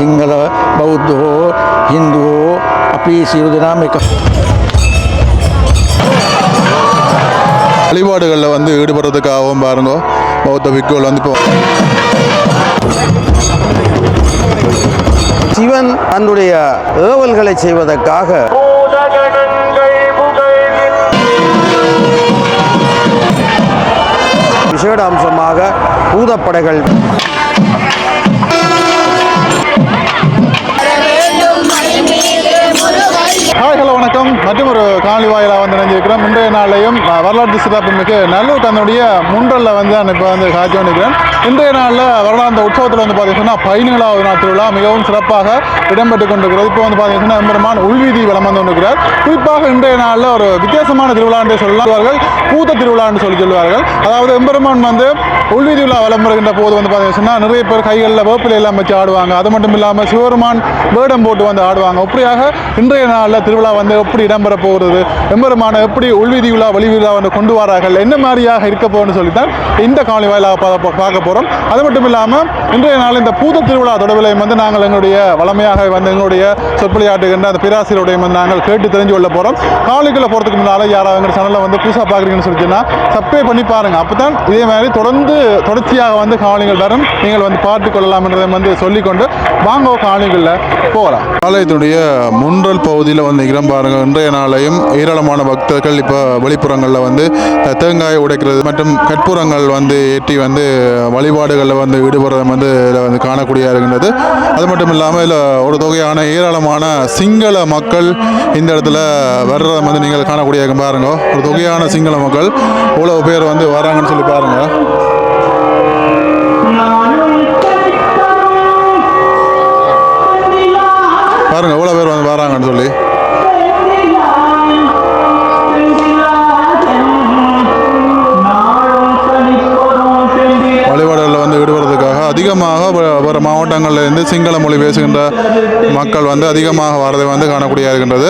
සිංහල බෞද්ධ හෝ හින්දු හෝ අපි සියලු දෙනාම එක வழிபாடுகளில் வந்து ஈடுபடுறதுக்காகவும் பாருங்க பௌத்த பிக்குகள் வந்து இப்போ சிவன் தன்னுடைய ஏவல்களை செய்வதற்காக விசேட அம்சமாக பூதப்படைகள் ஹாய் ஹலோ வணக்கம். மற்றும் ஒரு காணொலி வாயிலாக வந்து நினைஞ்சிருக்கிறேன் முந்தைய நாளையும் வரலாற்று சிறப்பு மிக்க நல்லூர் தன்னுடைய முன்றலில் வந்து நான் இப்போ வந்து காட்சி கொண்டிருக்கிறேன் இன்றைய நாளில் வருடாந்த உற்சவத்தில் வந்து பார்த்தீங்கன்னா பதினேழாவது நாள் திருவிழா. மிகவும் சிறப்பாக இடம்பெற்று கொண்டிருக்கிறது. இப்போ வந்து பார்த்தீங்கன்னா எம்பெருமான் உள்வீதி வலம் வந்து கொண்டிருக்கிறார் குறிப்பாக இன்றைய நாளில் ஒரு வித்தியாசமான திருவிழா என்று சொல்லுவார்கள் பூத்த திருவிழா என்று சொல்லி சொல்லுவார்கள் அதாவது எம்பெருமான் வந்து உள்வீதி விழா வலம் வருகின்ற போது வந்து பார்த்தீங்கன்னா நிறைய பேர் கைகளில் வேப்பிலை எல்லாம் வச்சு ஆடுவாங்க. அது மட்டும் இல்லாமல் சிவருமான் வேடம் போட்டு வந்து ஆடுவாங்க. அப்படியாக இன்றைய நாளில் திருவிழா வந்து எப்படி இடம்பெற போகிறது? எம்பெருமான எப்படி உள்வீதி விழா வெளி விழா வந்து கொண்டு வரார்கள்? என்ன மாதிரியாக இருக்க போகுதுன்னு சொல்லித்தான் இந்த காலி வாயிலாக பார்க்க போகிறோம் அது மட்டும் இல்லாமல் இன்றைய நாள் இந்த பூத திருவிழா தொடர்பிலையும் வந்து நாங்கள் எங்களுடைய வளமையாக வந்து எங்களுடைய சொற்பொழியாட்டுகின்ற அந்த பேராசிரியருடைய வந்து நாங்கள் கேட்டு தெரிஞ்சு கொள்ள போகிறோம் காலைக்குள்ளே போகிறதுக்கு முன்னால் யாராவது எங்கள் சேனலில் வந்து புதுசாக பார்க்குறீங்கன்னு சொல்லிச்சுன்னா சப்ஸ்கிரைப் பண்ணி பாருங்கள் அப்போ தான் இதே மாதிரி தொடர்ந்து தொடர்ச்சியாக வந்து காவலிகள் வரும். நீங்கள் வந்து பார்த்து கொள்ளலாம் என்றதை வந்து சொல்லிக்கொண்டு வாங்க காணொலிகளில் போகலாம். ஆலயத்தினுடைய முன்றல் பகுதியில் வந்து இடம் பாருங்க. இன்றைய நாளையும் ஏராளமான பக்தர்கள் இப்போ வெளிப்புறங்களில் வந்து தேங்காய் உடைக்கிறது மற்றும் கற்பூரங்கள் வந்து ஏற்றி வந்து வழிபாடுகளில் வந்து ஈடுபடுறது வந்து இதில் வந்து காணக்கூடிய இருக்கின்றது. அது மட்டும் இல்லாமல் இதில் ஒரு தொகையான ஏராளமான சிங்கள மக்கள் இந்த இடத்துல வர்றதை வந்து நீங்கள் காணக்கூடிய பாருங்க. ஒரு தொகையான சிங்கள மக்கள் இவ்வளவு பேர் வந்து வராங்கன்னு சொல்லி பாருங்க. பாருங்க எவ்வளோ பேர் வந்து வராங்கன்னு சொல்லி. அதிகமாக வர மாவட்டங்களில் இருந்து சிங்கள மொழி பேசுகின்ற மக்கள் வந்து அதிகமாக வரதை வந்து காணக்கூடிய இருக்கின்றது.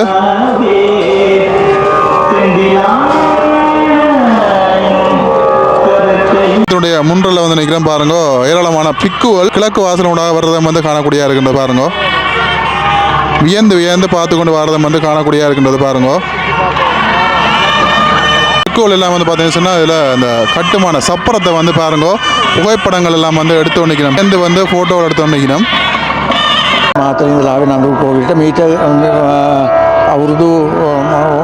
இதனுடைய முன்றில் வந்து நிற்கிறேன் பாருங்க. ஏராளமான பிக்குகள் கிழக்கு வாசலோடாக வர்றதை வந்து காணக்கூடியா இருக்கின்றது பாருங்க. வியந்து வியந்து பார்த்து கொண்டு வரதை வந்து காணக்கூடிய இருக்கின்றது பாருங்க. மேற்கோள் எல்லாம் வந்து பார்த்தீங்கன்னு சொன்னால் இதில் அந்த கட்டுமான சப்பரத்தை வந்து பாருங்க புகைப்படங்கள் எல்லாம் வந்து எடுத்து ஒன்றிக்கணும் சேர்ந்து வந்து ஃபோட்டோவில் எடுத்து ஒன்றிக்கணும் මාතරින්දලාව නඳු කෝවිට මීට අවුරුදු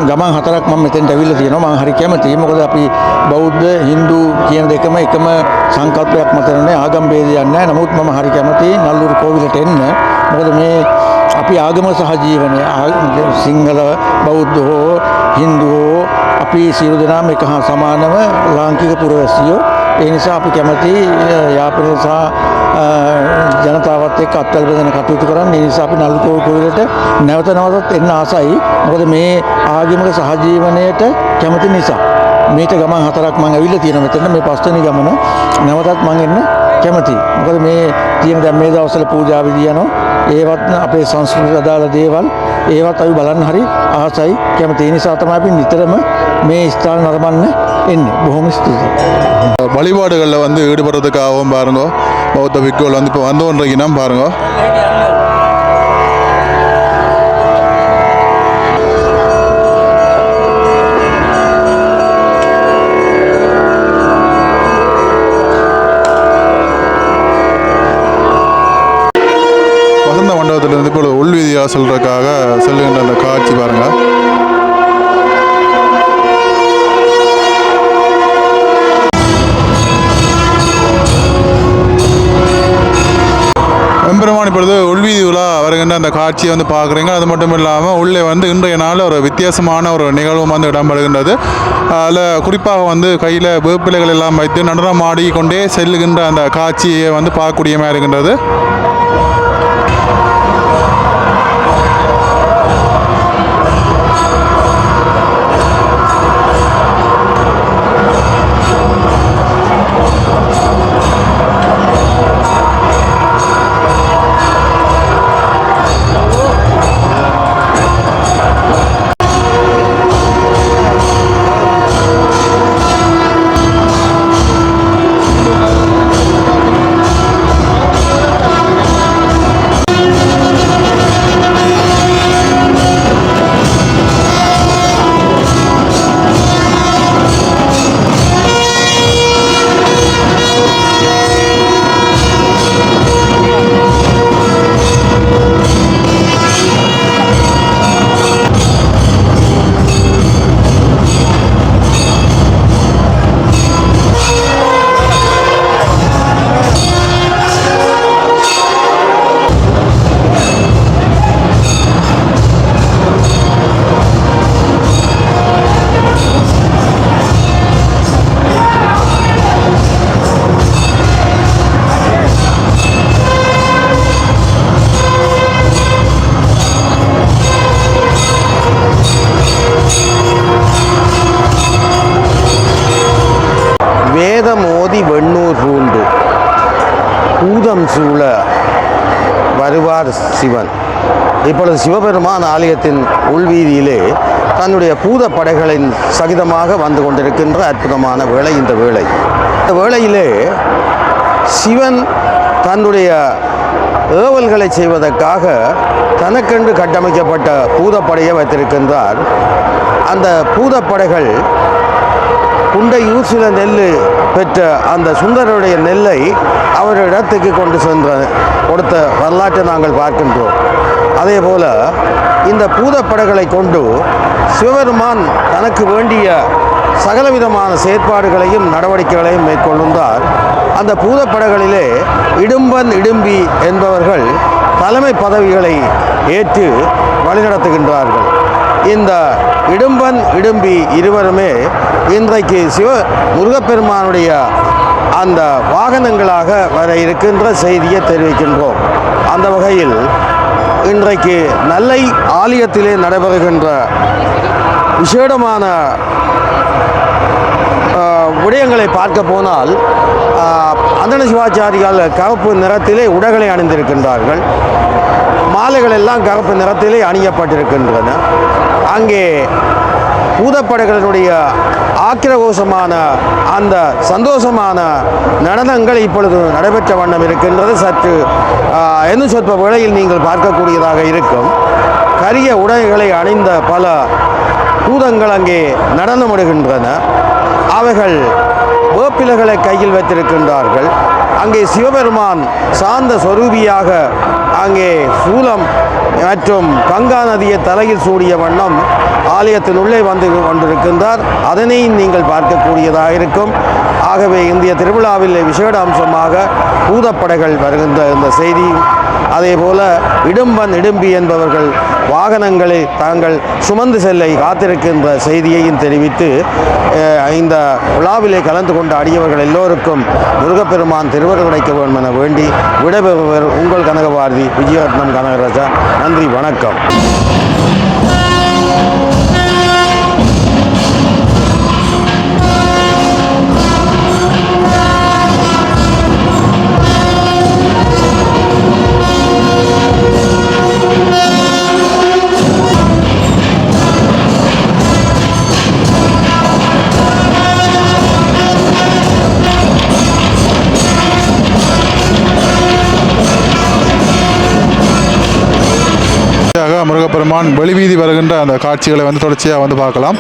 ගමන් හතරක් මම මෙතෙන් ඇවිල්ල තියෙනවා මම හරි කැමතියි මොකද අපි බෞද්ධ Hindu කියන දෙකම එකම සංකල්පයක් මතනේ ආගම් ભેදයක් නැහැ නමුත් මම හරි කැමතියි නල්ලුරු කෝවිලට එන්න මොකද මේ අපි ආගම සහ ජීවනය සිංහල බෞද්ධ හෝ Hindu හෝ අපි සියලු දෙනාම එක හා සමානව ලාංකික පුරවැසියෝ. ඒ නිසා අපි කැමති යාපනය සහ අ, ජනතාවත් එක්ක අත්වල බෙදෙන කටයුතු කරන්න. ඒ නිසා අපි නල්කෝ කුවලට නැවත නැවතත් එන්න ආසයි. මොකද මේ ආගමික සහජීවනයට කැමති නිසා. මේට ගමන් හතරක් මං ඇවිල්ලා තියෙන මෙතන මේ පස්වෙනි ගමන. නැවතත් මං එන්න කැමතියි මොකද මේ තියෙන දැන් මේ දවස්වල පූජා විදි යනවා. ඒවත් අපේ සංස්කෘතියට අදාළ දේවල්. ඒවත් අපි බලන්න හරි ආසයි කැමති. ඒ නිසා තමයි අපි නිතරම මේ ස්ථාන නරඹන්න එන්නේ බොහොම ස්තුතියි வழிபாடுகளில் வந்து ஈடுபடுறதுக்காகவும் பாருங்க பௌத்த பிக்குகள் வந்து இப்போ வந்து கொண்டிருக்கணும் பாருங்க வசந்த மண்டபத்திலிருந்து இப்போ உள்வீதியாக செல்றதுக்காக செல்லுகின்ற அந்த காட்சி பாருங்க எம்பெருமான் இப்பொழுது உள்வீதி உலா வருகின்ற அந்த காட்சியை வந்து பார்க்குறீங்க. அது மட்டும் இல்லாமல் உள்ளே வந்து இன்றைய நாள் ஒரு வித்தியாசமான ஒரு நிகழ்வும் வந்து இடம்பெறுகின்றது. அதில் குறிப்பாக வந்து கையில் வேப்பிலைகள் எல்லாம் வைத்து நடனம் ஆடிக்கொண்டே செல்லுகின்ற அந்த காட்சியை வந்து பார்க்கக்கூடியமாக இருக்கின்றது. இப்பொழுது சிவபெருமான் ஆலயத்தின் உள்வீதியிலே தன்னுடைய பூத படைகளின் சகிதமாக வந்து கொண்டிருக்கின்ற அற்புதமான வேளை இந்த வேளை. இந்த வேளையிலே சிவன் தன்னுடைய ஏவல்களை செய்வதற்காக தனக்கென்று கட்டமைக்கப்பட்ட பூதப்படையை வைத்திருக்கின்றார். அந்த பூதப்படைகள் குண்டை சில நெல் பெற்ற அந்த சுந்தரருடைய நெல்லை அவர் இடத்துக்கு கொண்டு சென்ற கொடுத்த வரலாற்றை நாங்கள் பார்க்கின்றோம். அதே போல இந்த பூதப்படைகளை கொண்டு சிவபெருமான் தனக்கு வேண்டிய சகலவிதமான செயற்பாடுகளையும் நடவடிக்கைகளையும் மேற்கொள்ளுந்தார். அந்த பூதப்படைகளிலே இடும்பன் இடும்பி என்பவர்கள் தலைமை பதவிகளை ஏற்று வழிநடத்துகின்றார்கள். இந்த இடும்பன் இடும்பி இருவருமே இன்றைக்கு சிவ முருகப்பெருமானுடைய அந்த வாகனங்களாக வர இருக்கின்ற செய்தியை தெரிவிக்கின்றோம். அந்த வகையில் இன்றைக்கு நல்லை ஆலயத்திலே நடைபெறுகின்ற விசேடமான விடயங்களை பார்க்க போனால் அந்தன சிவாச்சாரியால் கருப்பு நிறத்திலே உடைகளை அணிந்திருக்கின்றார்கள். மாலைகள் எல்லாம் கருப்பு நிறத்திலே அணியப்பட்டிருக்கின்றன. அங்கே பூதப்படைகளினுடைய ஆக்கிரகோஷமான அந்த சந்தோஷமான நடனங்கள் இப்பொழுது நடைபெற்ற வண்ணம் இருக்கின்றது. சற்று என்ன சொற்ப விலையில் நீங்கள் பார்க்கக்கூடியதாக இருக்கும். கரிய உடைகளை அணிந்த பல பூதங்கள் அங்கே நடனமிடுகின்றன. அவைகள் வேப்பிலைகளை கையில் வைத்திருக்கின்றார்கள். அங்கே சிவபெருமான் சாந்த சொரூபியாக அங்கே சூலம் மற்றும் கங்கா நதியை தலையில் சூடிய வண்ணம் ஆலயத்தின் உள்ளே வந்து கொண்டிருக்கின்றார். அதனை நீங்கள் பார்க்கக்கூடியதாக இருக்கும். ஆகவே இந்திய திருவிழாவில் விசேட அம்சமாக பூதப்படைகள் வருகின்ற இந்த செய்தி அதே போல இடும்பன் இடும்பி என்பவர்கள் வாகனங்களை தாங்கள் சுமந்து செல்லை காத்திருக்கின்ற செய்தியையும் தெரிவித்து இந்த விழாவிலே கலந்து கொண்ட அடியவர்கள் எல்லோருக்கும் முருகப்பெருமான் திருவருள் கிடைக்க வேண்டும் என வேண்டி விடைபெறுவர் உங்கள் கனகபாரதி விஜயரத்னம் கனகராஜா. நன்றி வணக்கம். வெளிவீதி வருகின்ற அந்த காட்சிகளை வந்து தொடர்ச்சியாக வந்து பார்க்கலாம்.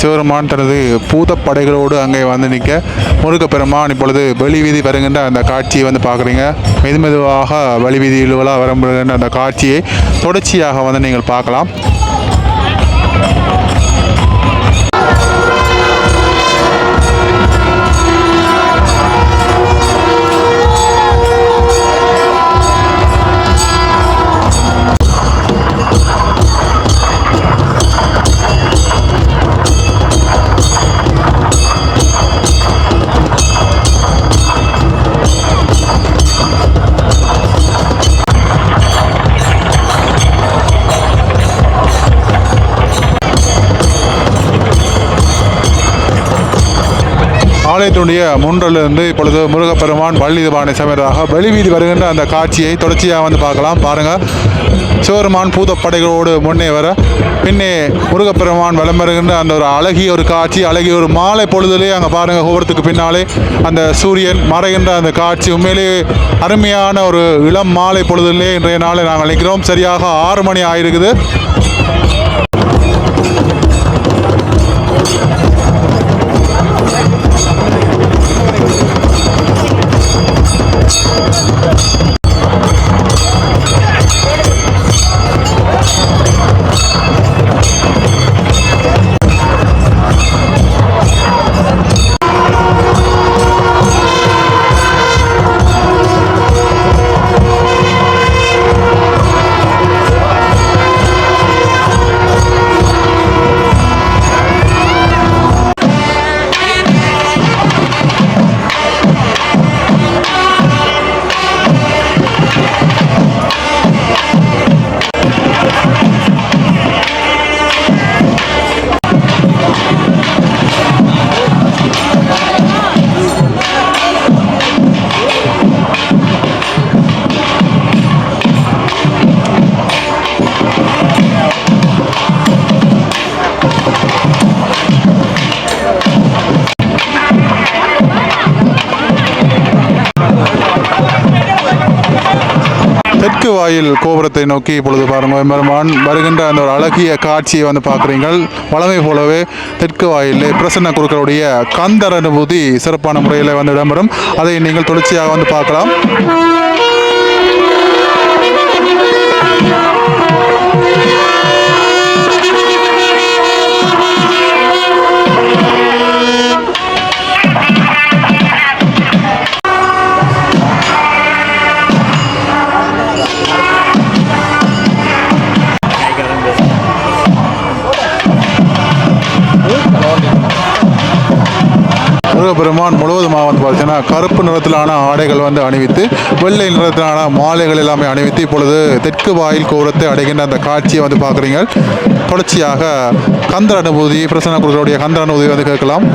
சிவருமான் தனது பூதப்படைகளோடு அங்கே வந்து நிற்க முருகப்பெருமான் இப்பொழுது வெளிவீதி வருகின்ற அந்த காட்சியை வந்து பார்க்குறீங்க. மெது மெதுவாக வெளி வீதியில் உலா வருகின்ற அந்த காட்சியை தொடர்ச்சியாக வந்து நீங்கள் பார்க்கலாம். ஆலயத்தினுடைய முன்றிலிருந்து இப்பொழுது முருகப்பெருமான் பழனிதபானை சமேதராக வெளிவீதி வருகின்ற அந்த காட்சியை தொடர்ச்சியாக வந்து பார்க்கலாம். பாருங்கள் சிவருமான் பூதப்படைகளோடு முன்னே வர பின்னே முருகப்பெருமான் வலம் வருகின்ற அந்த ஒரு அழகிய ஒரு காட்சி அழகிய ஒரு மாலை பொழுதுலேயே அங்கே பாருங்கள் கோபுரத்துக்கு பின்னாலே அந்த சூரியன் மறைகின்ற அந்த காட்சி. உண்மையிலேயே அருமையான ஒரு இளம் மாலை பொழுதுலே இன்றைய நாளை நாங்கள் நிற்கிறோம் சரியாக ஆறு மணி ஆயிருக்குது. திருவாயில் வாயில் கோபுரத்தை நோக்கி இப்பொழுது பாருங்கள் பெருமான் வருகின்ற அந்த ஒரு அழகிய காட்சியை வந்து பார்க்குறீங்கள் வளமை போலவே தெற்கு வாயிலே பிரசன்ன குருக்களுடைய கந்தர் அனுபூதி சிறப்பான முறையில் வந்து இடம்பெறும். அதை நீங்கள் தொடர்ச்சியாக வந்து பார்க்கலாம். முருகப்பெருமான் முழுவதுமாக வந்து பார்த்தீங்கன்னா கருப்பு நிறத்திலான ஆடைகள் வந்து அணிவித்து வெள்ளை நிறத்திலான மாலைகள் எல்லாமே அணிவித்து இப்பொழுது தெற்கு வாயில் கோபுரத்தை அடைகின்ற அந்த காட்சியை வந்து பார்க்குறீங்க. தொடர்ச்சியாக கந்தர் அனுபூதி பிரசன்ன குருக்களுடைய கந்தர் அனுபூதி வந்து கேட்கலாம்.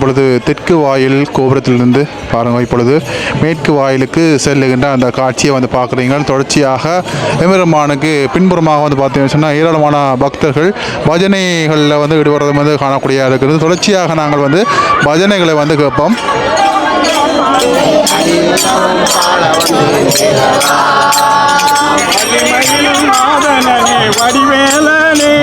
இப்பொழுது தெற்கு வாயில் கோபுரத்திலிருந்து பாருங்கள் இப்பொழுது மேற்கு வாயிலுக்கு செல்லுகின்ற அந்த காட்சியை வந்து பார்க்குறீங்க தொடர்ச்சியாக எம்பெருமானுக்கு பின்புறமாக வந்து பார்த்தீங்கன்னு சொன்னால் ஏராளமான பக்தர்கள் பஜனைகளில் வந்து ஈடுபடுறது வந்து காணக்கூடிய இருக்கிறது. தொடர்ச்சியாக நாங்கள் வந்து பஜனைகளை வந்து கேட்போம். வடிவேலனே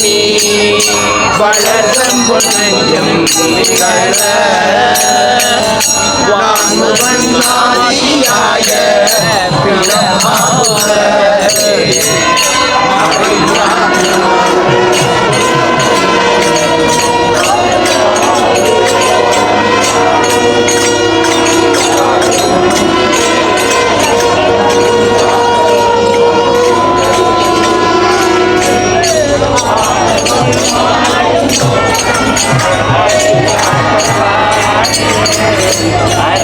நீ வளர்தம் புனையும் நிகழ வாங்குவன் மாதிரியாக Thank you. I